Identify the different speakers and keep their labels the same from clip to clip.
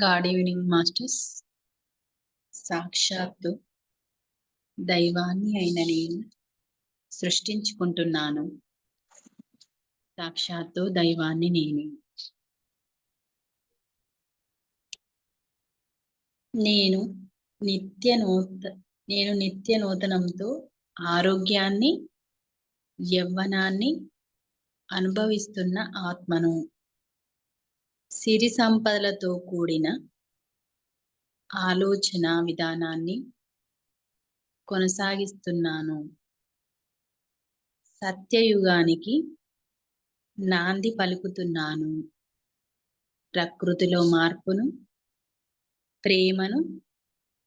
Speaker 1: God evening masters. సాక్షాత్తు దైవాన్ని అయిన నేను సృష్టించుకుంటున్నాను. సాక్షాత్తు దైవాన్ని నేను. నేను నిత్య నూత నేను నిత్య నూతనంతో ఆరోగ్యాన్ని యవ్వనాన్ని అనుభవిస్తున్న ఆత్మను. సిరి సంపదలతో కూడిన ఆలోచన విధానాన్ని కొనసాగిస్తున్నాను. సత్యయుగానికి నాంది పలుకుతున్నాను. ప్రకృతిలో మార్పును ప్రేమను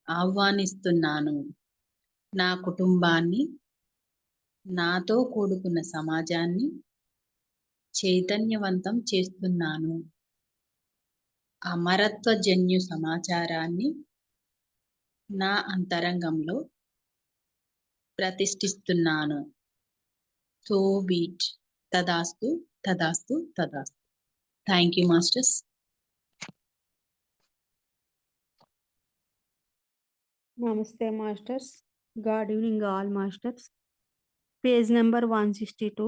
Speaker 1: ఆహ్వానిస్తున్నాను. నా కుటుంబాన్ని నాతో కూడుకున్న సమాజాన్ని చైతన్యవంతం చేస్తున్నాను. అమరత్వ జన్యు సమాచారాన్ని నా అంతరంగంలో ప్రతిష్ఠిస్తున్నాను. So beat. తదాస్తు తదాస్తు తదాస్తు. థ్యాంక్ యూ మాస్టర్స్
Speaker 2: నమస్తే masters good evening all masters page number one sixty two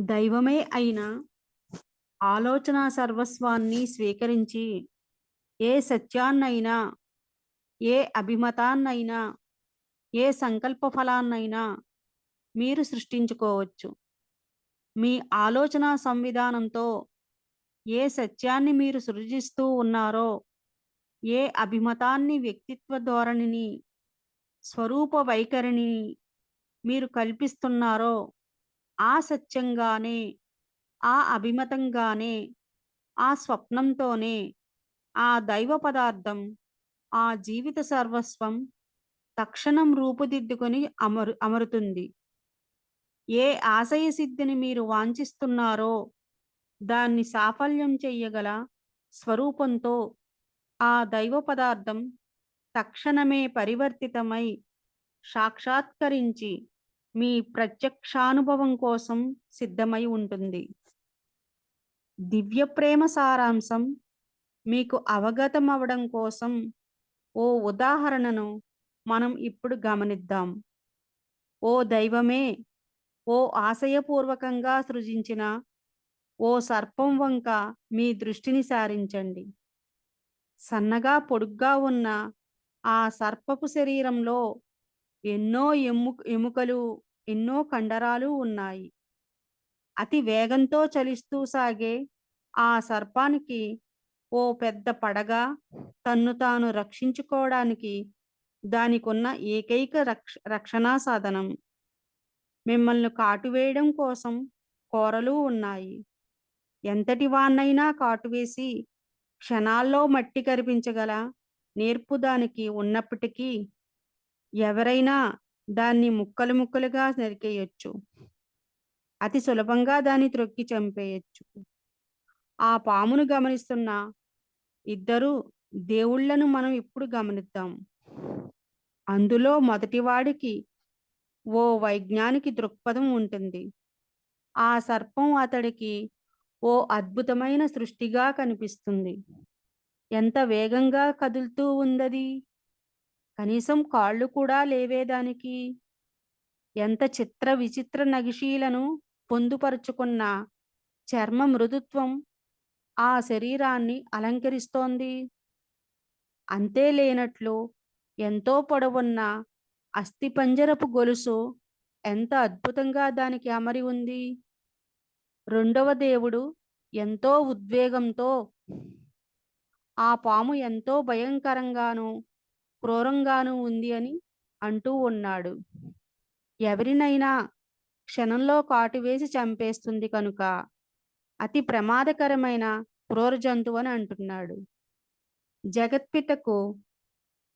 Speaker 2: దైవమే అయిన ఆలోచన సర్వస్వాన్ని స్వీకరించి ఏ సత్యాన్నైనా ఏ అభిమతాన్నైనా ఏ సంకల్ప ఫలాన్నైనా మీరు సృష్టించుకోవచ్చు. మీ ఆలోచన సంవిధానంతో ఏ సత్యాన్ని మీరు సృజిస్తూ ఉన్నారో ఏ అభిమతాన్ని వ్యక్తిత్వ ధోరణిని స్వరూప వైఖరిని మీరు కల్పిస్తున్నారో ఆ సత్యంగానే ఆ అభిమతంగానే ఆ స్వప్నంతోనే ఆ దైవ పదార్థం ఆ జీవిత సర్వస్వం తక్షణం రూపుదిద్దుకొని అమరు అమరుతుంది. ఏ ఆశయ సిద్ధిని మీరు వాంఛిస్తున్నారో దాన్ని సాఫల్యం చెయ్యగల స్వరూపంతో ఆ దైవ పదార్థం తక్షణమే పరివర్తితమై సాక్షాత్కరించి మీ ప్రత్యక్షానుభవం కోసం సిద్ధమై ఉంటుంది. దివ్య ప్రేమ సారాంశం మీకు అవగతం అవడం కోసం ఓ ఉదాహరణను మనం ఇప్పుడు గమనిద్దాం. ఓ దైవమే ఓ ఆశయపూర్వకంగా సృజించిన ఓ సర్పం వంక మీ దృష్టిని సారించండి. సన్నగా పొడుగ్గా ఉన్న ఆ సర్పపు శరీరంలో ఎన్నో ఎము ఎముకలు ఎన్నో కండరాలు ఉన్నాయి. అతి వేగంతో చలిస్తూ సాగే ఆ సర్పానికి ఓ పెద్ద పడగ తన్ను తాను రక్షించుకోవడానికి దానికున్న ఏకైక రక్ష రక్షణా సాధనం. మిమ్మల్ని కాటువేయడం కోసం కోరలు ఉన్నాయి. ఎంతటి వాన్నైనా కాటువేసి క్షణాల్లో మట్టి కరిపించగల నేర్పు దానికి ఉన్నప్పటికీ ఎవరైనా దాన్ని ముక్కలు ముక్కలుగా నరికేయచ్చు. అతి సులభంగా దాన్ని త్రొక్కి చంపేయచ్చు. ఆ పామును గమనిస్తున్న ఇద్దరు దేవుళ్ళను మనం ఇప్పుడు గమనిద్దాం. అందులో మొదటివాడికి ఓ వైజ్ఞానికి దృక్పథం ఉంటుంది. ఆ సర్పం అతడికి ఓ అద్భుతమైన సృష్టిగా కనిపిస్తుంది. ఎంత వేగంగా కదులుతూ ఉందది? కనీసం కాళ్ళు కూడా లేవే దానికి ఎంత చిత్ర విచిత్ర నగిషీలను పొందుపరుచుకున్న చర్మ మృదుత్వం ఆ శరీరాన్ని అలంకరిస్తోంది. అంతే లేనట్లు ఎంతో పొడవున్న అస్థిపంజరపు గొలుసు ఎంత అద్భుతంగా దానికి అమరి ఉంది. రెండవ దేవుడు ఎంతో ఉద్వేగంతో ఆ పాము ఎంతో భయంకరంగాను క్రూరంగానూ ఉంది అని అంటూ ఉన్నాడు. ఎవరినైనా క్షణంలో కాటువేసి చంపేస్తుంది కనుక అతి ప్రమాదకరమైన క్రూర జంతువు అని అంటున్నాడు. జగత్పితకు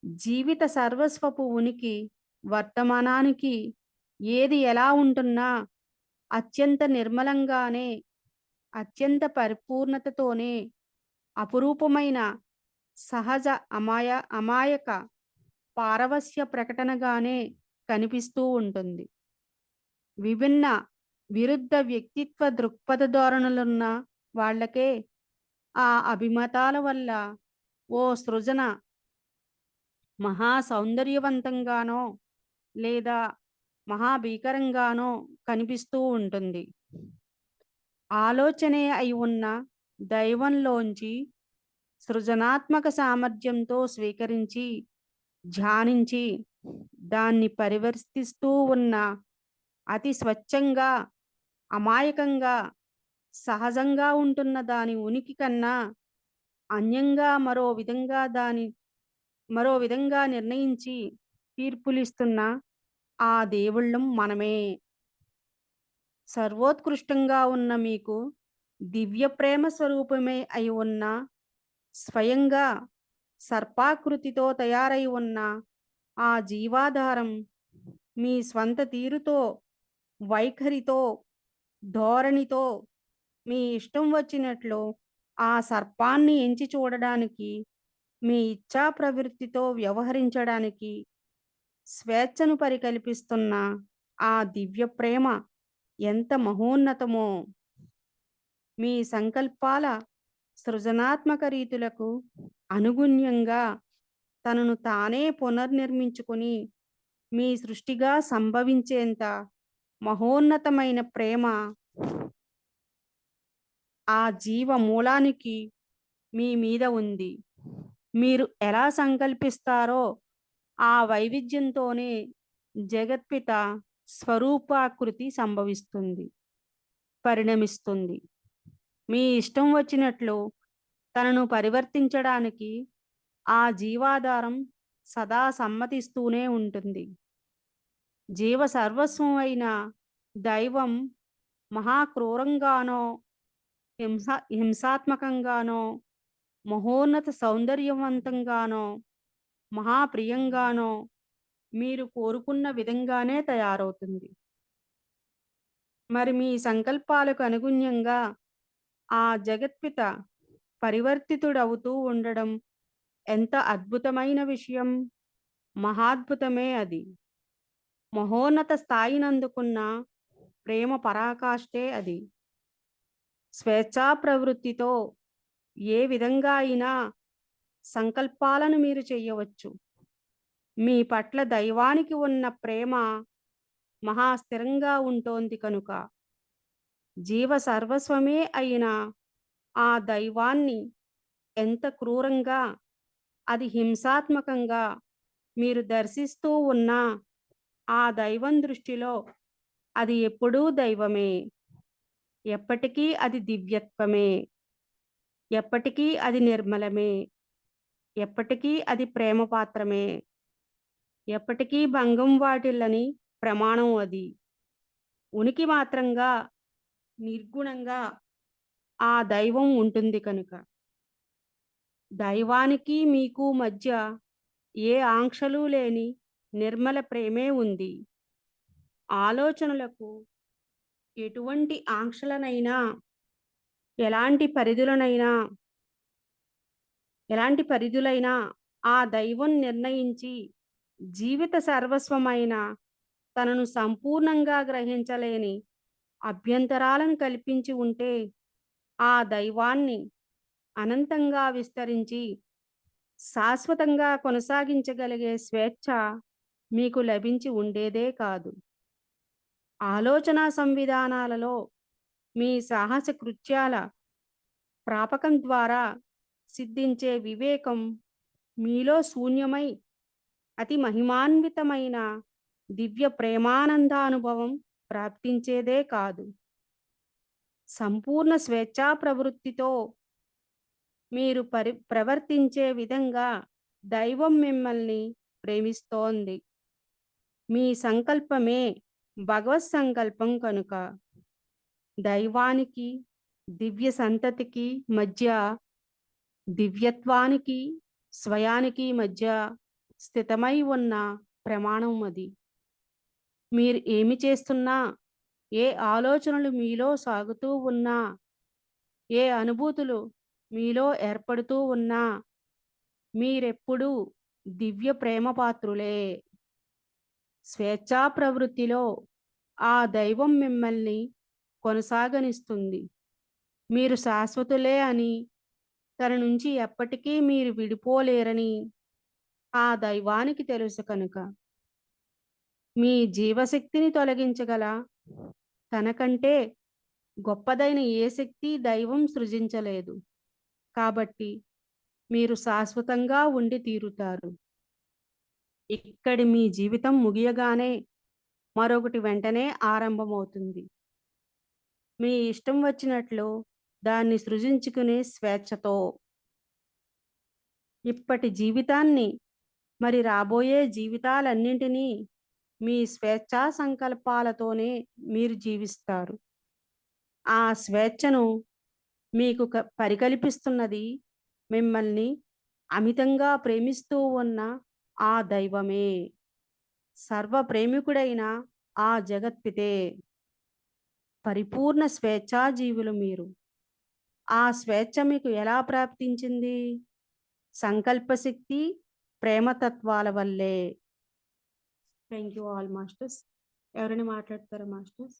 Speaker 2: జీవిత సర్వస్వపు ఉనికి వర్తమానానికి ఏది ఎలా ఉంటున్నా అత్యంత నిర్మలంగానే అత్యంత పరిపూర్ణతతోనే అపురూపమైన సహజ అమాయ అమాయక పారవస్య ప్రకటనగానే కనిపిస్తూ ఉంటుంది. విభిన్న విరుద్ధ వ్యక్తిత్వ దృక్పథ ధోరణులున్న వాళ్ళకే ఆ అభిమతాల వల్ల ఓ సృజన మహా సౌందర్యవంతంగానో లేదా మహాభీకరంగానో కనిపిస్తూ ఉంటుంది. ఆలోచనే అయి ఉన్న దైవంలోంచి సృజనాత్మక సామర్థ్యంతో స్వీకరించి ధ్యానించి దాన్ని పరివర్తిస్తూ ఉన్న అతి స్వచ్ఛంగా అమాయకంగా సహజంగా ఉంటున్న దాని ఉనికి కన్నా అన్యంగా మరో విధంగా దాని మరో విధంగా నిర్ణయించి తీర్పులిస్తున్న ఆ దేవుళ్ళం మనమే. సర్వోత్కృష్టంగా ఉన్న మీకు దివ్య ప్రేమ స్వరూపమే అయి ఉన్న స్వయంగా సర్పాకృతితో తయారై ఉన్న ఆ జీవాధారం మీ స్వంత తీరుతో వైఖరితో ధోరణితో మీ ఇష్టం వచ్చినట్లు ఆ సర్పాన్ని ఎంచి చూడడానికి మీ ఇచ్ఛా ప్రవృత్తితో వ్యవహరించడానికి స్వేచ్ఛను పరికల్పిస్తున్న ఆ దివ్య ప్రేమ ఎంత మహోన్నతమో. మీ సంకల్పాల సృజనాత్మక రీతులకు అనుగుణ్యంగా తనను తానే పునర్నిర్మించుకుని మీ సృష్టిగా సంభవించేంత మహోన్నతమైన ప్రేమ ఆ జీవ మూలానికి మీ మీద ఉంది. మీరు ఎలా సంకల్పిస్తారో ఆ వైవిధ్యంతోనే జగత్పిత స్వరూపాకృతి సంభవిస్తుంది పరిణమిస్తుంది. మీ ఇష్టం వచ్చినట్లు తనను పరివర్తించడానికి ఆ జీవాధారం సదా సమ్మతిస్తూనే ఉంటుంది. జీవ సర్వస్వం అయిన దైవం మహాక్రూరంగానో హింస హింసాత్మకంగానో మహోన్నత సౌందర్యవంతంగానో మహాప్రియంగానో మీరు కోరుకున్న విధంగానే తయారవుతుంది. మరి మీ సంకల్పాలకు అనుగుణ్యంగా ఆ జగత్పిత పరివర్తితుడవుతూ ఉండడం ఎంత అద్భుతమైన విషయం! మహాద్భుతమే అది. మహోన్నత స్థాయినందుకున్న ప్రేమ పరాకాష్టే అది. స్వేచ్ఛా ప్రవృత్తితో ఏ విధంగా అయినా సంకల్పాలను మీరు చేయవచ్చు. మీ పట్ల దైవానికి ఉన్న ప్రేమ మహాస్థిరంగా ఉంటోంది కనుక. జీవ సర్వస్వమే అయిన ఆ దైవాన్ని ఎంత క్రూరంగా అది హింసాత్మకంగా మీరు దర్శిస్తూ ఉన్నా ఆ దైవం దృష్టిలో అది ఎప్పుడూ దైవమే. ఎప్పటికీ అది దివ్యత్వమే. ఎప్పటికీ అది నిర్మలమే. ఎప్పటికీ అది ప్రేమ పాత్రమే ఎప్పటికీ భంగం వాటిల్లని ప్రమాణం అది. ఉనికి మాత్రంగా నిర్గుణంగా ఆ దైవం ఉంటుంది కనుక. దైవానికి మీకు మధ్య ఏ ఆంక్షలు లేని నిర్మల ప్రేమే ఉంది. ఆలోచనలకు ఎటువంటి ఆంక్షలనైనా ఎలాంటి పరిధులనైనా ఎలాంటి పరిధులైనా ఆ దైవం నిర్ణయించి జీవిత సర్వస్వమైన తనను సంపూర్ణంగా గ్రహించలేని అభ్యంతరాలను కల్పించి ఉంటే ఆ దైవాన్ని అనంతంగా విస్తరించి శాశ్వతంగా కొనసాగించగలిగే స్వేచ్ఛ మీకు లభించి ఉండేదే కాదు. ఆలోచన సంవిధానాలలో మీ సాహస కృత్యాల ప్రాపకం ద్వారా సిద్ధించే వివేకం మీలో శూన్యమై అతి మహిమాన్వితమైన దివ్య ప్రేమానందానుభవం ప్రాప్తించేదే కాదు. సంపూర్ణ స్వేచ్ఛా ప్రవృత్తితో మీరు పరి ప్రవర్తించే విధంగా దైవం మిమ్మల్ని ప్రేమిస్తోంది. మీ సంకల్పమే భగవత్ సంకల్పం కనుక దైవానికి దివ్య సంతతికి మధ్య దివ్యత్వానికి స్వయానికి మధ్య స్థితమై ఉన్న ప్రమాణం అది. మీరు ఏమి చేస్తున్నా? ఏ ఆలోచనలు మీలో సాగుతూ ఉన్నా? ఏ అనుభూతులు మీలో ఏర్పడుతూ ఉన్నా? మీరెప్పుడూ దివ్య ప్రేమ పాత్రులే. స్వేచ్ఛా ప్రవృత్తిలో ఆ దైవం మిమ్మల్ని కొనసాగనిస్తుంది. మీరు శాశ్వతులే అని తన నుంచి ఎప్పటికీ మీరు విడిపోలేరని ఆ దైవానికి తెలుసు కనుక. మీ జీవశక్తిని తొలగించగల తనకంటే గొప్పదైన ఏ శక్తి దైవం సృజించలేదు. కాబట్టి మీరు శాశ్వతంగా ఉండి తీరుతారు. ఇక్కడి మీ జీవితం ముగియగానే మరొకటి వెంటనే ఆరంభమవుతుంది. మీ ఇష్టం వచ్చినట్లు దాన్ని సృజించుకునే స్వేచ్ఛతో. ఇప్పటి జీవితాన్ని మరి రాబోయే జీవితాలన్నింటినీ మీ స్వేచ్ఛా సంకల్పాలతోనే మీరు జీవిస్తారు. ఆ స్వేచ్ఛను మీకు క- పరికల్పిస్తున్నది మిమ్మల్ని అమితంగా ప్రేమిస్తూ ఉన్న ఆ దైవమే. సర్వ ప్రేమికుడైన ఆ జగత్పితే. పరిపూర్ణ స్వేచ్ఛా జీవులు మీరు. ఆ స్వేచ్ఛ మీకు ఎలా ప్రాప్తించింది? సంకల్పశక్తి ప్రేమతత్వాల వల్లే. థ్యాంక్ యూ ఆల్ మాస్టర్స్ ఎవరైనా మాట్లాడతారా మాస్టర్స్